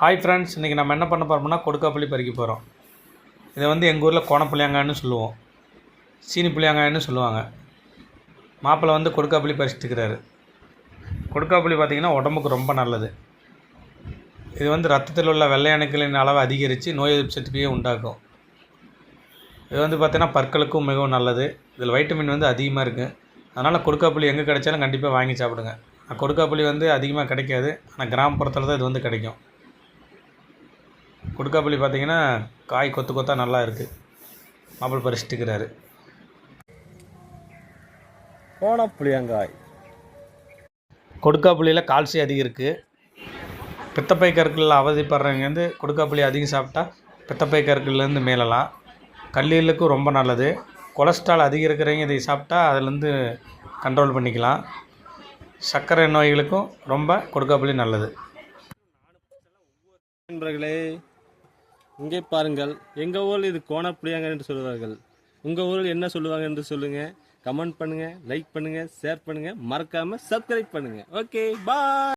Hi friends இன்றைக்கி நம்ம என்ன பண்ண போகிறோம்னா கொடுக்காப்புளி பறிக்க போகிறோம் இதை வந்து எங்கள் ஊரில் கோணப்புளியாங்கான்னு சொல்லுவோம். சீனி புளியாங்கான்னு சொல்லுவாங்க. மாப்பிள்ளை வந்து கொடுக்காப்புளி பறிச்சுட்டு இருக்கிறாரு. கொடுக்காப்புளி பார்த்திங்கன்னா உடம்புக்கு ரொம்ப நல்லது. இது வந்து ரத்தத்தில் உள்ள வெள்ளை அணுக்களின் அளவை அதிகரித்து நோய் எதிர்ப்பு சக்தியை உண்டாக்கும். இது வந்து பார்த்திங்கன்னா பற்களுக்கும் மிகவும் நல்லது. இதில் வைட்டமின் வந்து அதிகமாக இருக்குது அதனால் கொடுக்காப்புளி எங்கே கிடைச்சாலும் கண்டிப்பாக வாங்கி சாப்பிடுங்க. கொடுக்காப்புளி வந்து அதிகமாக கிடைக்காது. ஆனால் கிராமப்புறத்தில் தான் இது வந்து கிடைக்கும். கொடுக்காப்புளி பார்த்தீங்கன்னா காய் கொத்து கொத்தா நல்லா இருக்குது மாப்பிள்ளை பறிச்சுட்டு இருக்கிறாரு கோணப்புளியங்காய் கொடுக்காப்புளியில் கால்சியம் அதிகம் இருக்குது பித்தப்பை கற்களில் அவதிப்படுறவங்க வந்து கொடுக்காப்புளி அதிகம் சாப்பிட்டா பித்தப்பை கற்கள்லேருந்து மேலலாம். கல்லீரலுக்கும் ரொம்ப நல்லது. கொலஸ்ட்ரால் அதிகம் இருக்கிறவங்க இதை சாப்பிட்டா அதுலேருந்து கண்ட்ரோல் பண்ணிக்கலாம். சர்க்கரை நோய்களுக்கும் ரொம்ப கொடுக்காப்புளி நல்லது. நண்பர்களே இங்கே பாருங்கள். எங்கள் ஊரில் இது கோணப்புளியங்காய் என்று சொல்லுவார்கள். உங்கள் ஊரில் என்ன சொல்லுவாங்க என்று சொல்லுங்கள் கமெண்ட் பண்ணுங்கள் லைக் பண்ணுங்கள் ஷேர் பண்ணுங்கள் மறக்காமல் சப்ஸ்கிரைப் பண்ணுங்கள் ஓகே பாய்!